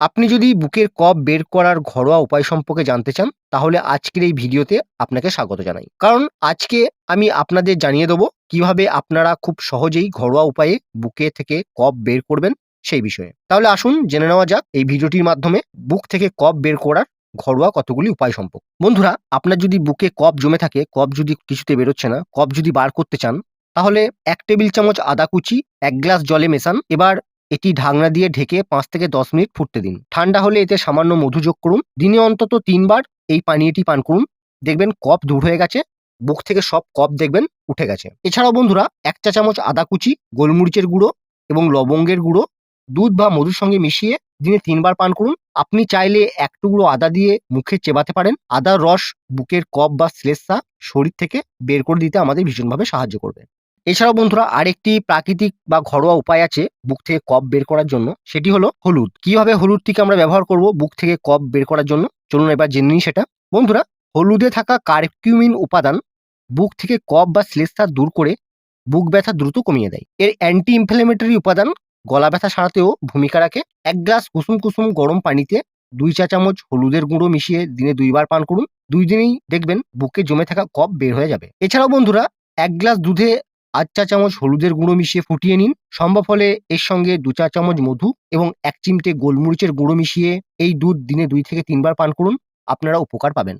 আপনি যদি বুকের কফ বের করার ঘরোয়া উপায় সম্পর্কে জানতে চান, তাহলে আজকের এই ভিডিওতে আপনাকে স্বাগত জানাই। কারণ আজকে আমি আপনাদের জানিয়ে দেবো কীভাবে আপনারা খুব সহজেই ঘরোয়া উপায়ে বুকে থেকে কফ বের করবেন সেই বিষয়ে। তাহলে আসুন জেনে নেওয়া যাক এই ভিডিওটির মাধ্যমে বুক থেকে কফ বের করার ঘরোয়া কতগুলি উপায় সম্পর্ক। বন্ধুরা, আপনার যদি বুকে কফ জমে থাকে, কফ যদি কিছুতে বেরোচ্ছে না, কফ যদি বার করতে চান, তাহলে এক টেবিল চামচ আদা কুচি, এক গ্লাস জলে মেশান। এবার এটি ঢাকনা দিয়ে ঢেকে পাঁচ থেকে দশ মিনিট ফুটতে দিন। ঠান্ডা হলে এতে সামান্য মধু যোগ করুন। দিনে অন্তত তিনবার এই পানীয়টি পান করুন। দেখবেন কফ দূর হয়ে গেছে বুক থেকে সব কফ দেখবেন উঠে গেছে। এছাড়াও বন্ধুরা, এক চা চামচ আদা কুচি, গোলমরিচের গুঁড়ো এবং লবঙ্গের গুঁড়ো, দুধ বা মধুর সঙ্গে মিশিয়ে দিনে তিনবার পান করুন। আপনি চাইলে এক টুকরো আদা দিয়ে মুখে চেবাতে পারেন। আদার রস, বুকের কফ বা শ্লেষা শরীর থেকে বের করে দিতে আমাদের ভীষণভাবে সাহায্য করবে। এছাড়াও বন্ধুরা আরেকটি প্রাকৃতিক বা ঘরোয়া উপায় আছে বুক থেকে কফ বের করার জন্য, সেটি হলো হলুদ। কীভাবে হলুদটিকে আমরা ব্যবহার করব বুক থেকে কফ বের করার জন্য? চলুন এবার জেনে নিই সেটা। বন্ধুরা, হলুদে থাকা কার্কিউমিন উপাদান বুক থেকে কফ বা শ্লেষা দূর করে বুক ব্যথা দ্রুত কমিয়ে দেয়। এর অ্যান্টি ইনফ্লেমেটরি উপাদান গলা ব্যথা সারাতেও ভূমিকা রাখে। এক গ্লাস কুসুম কুসুম গরম পানিতে দুই চা চামচ হলুদের গুঁড়ো মিশিয়ে দিনে দুইবার পান করুন। দুই দিনেই দেখবেন বুকে জমে থাকা কফ বের হয়ে যাবে। এছাড়াও বন্ধুরা, এক গ্লাস দুধে আধ চা চামচ হলুদের গুঁড়ো মিশিয়ে ফুটিয়ে নিন। সম্ভব হলে এর সঙ্গে দু চা চামচ মধু এবং এক চিমটে গোলমরিচের গুঁড়ো মিশিয়ে এই দুধ দিনে দুই থেকে তিনবার পান করুন। আপনারা উপকার পাবেন।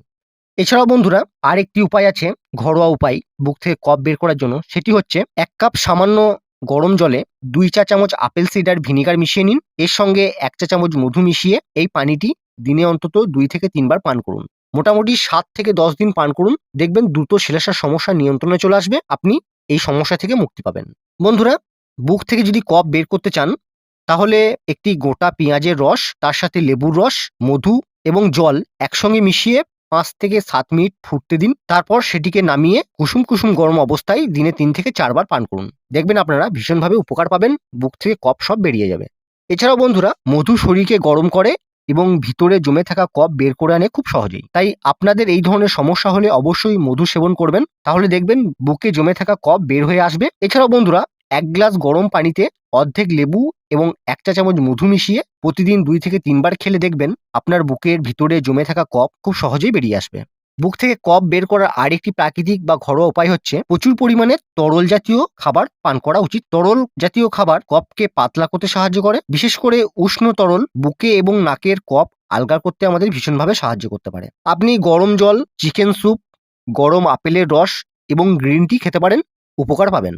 এছাড়াও বন্ধুরা, আরেকটি উপায় আছে, ঘরোয়া উপায়, বুক থেকে কপ বের করার জন্য। সেটি হচ্ছে, এক কাপ সামান্য গরম জলে দুই চা চামচ আপেল সিডার ভিনিগার মিশিয়ে নিন। এর সঙ্গে এক চা চামচ মধু মিশিয়ে এই পানিটি দিনে অন্তত দুই থেকে তিনবার পান করুন। মোটামুটি সাত থেকে দশ দিন পান করুন। দেখবেন দ্রুত শ্লেষার সমস্যা নিয়ন্ত্রণে চলে আসবে। আপনি এই সমস্যা থেকে মুক্তি পাবেন। বন্ধুরা, বুক থেকে যদি কফ বের করতে চান, তাহলে একটি গোটা পেঁয়াজের রস, তার সাথে লেবুর রস, মধু এবং জল একসঙ্গে মিশিয়ে পাঁচ থেকে সাত মিনিট ফুটতে দিন। তারপর সেটিকে নামিয়ে কুসুম কুসুম গরম অবস্থায় দিনে তিন থেকে চারবার পান করুন। দেখবেন আপনারা ভীষণভাবে উপকার পাবেন, বুক থেকে কপ সব বেরিয়ে যাবে। এছাড়াও বন্ধুরা, মধু শরীরকে গরম করে এবং ভিতরে জমে থাকা কপ বের করে আনে খুব সহজেই। তাই আপনাদের এই ধরনের সমস্যা হলে অবশ্যই মধু সেবন করবেন। তাহলে দেখবেন বুকে জমে থাকা কপ বের হয়ে আসবে। এছাড়াও বন্ধুরা, এক গ্লাস গরম পানিতে অর্ধেক লেবু এবং এক চা চামচ মধু মিশিয়ে প্রতিদিন দুই থেকে তিনবার খেলে দেখবেন আপনার বুকের ভিতরে জমে থাকা কপ খুব সহজেই বেরিয়ে আসবে। বুক থেকে কফ বের করার আরেকটি প্রাকৃতিক বা ঘরোয়া উপায় হচ্ছে প্রচুর পরিমাণে তরল জাতীয় খাবার পান করা উচিত। তরল জাতীয় খাবার কফকে পাতলা করতে সাহায্য করে, বিশেষ করে উষ্ণ তরল বুকে এবং নাকের কফ আলগা করতে আমাদের ভীষণভাবে সাহায্য করতে পারে। আপনি গরম জল, চিকেন স্যুপ, গরম আপেলের রস এবং গ্রিন টি খেতে পারেন, উপকার পাবেন।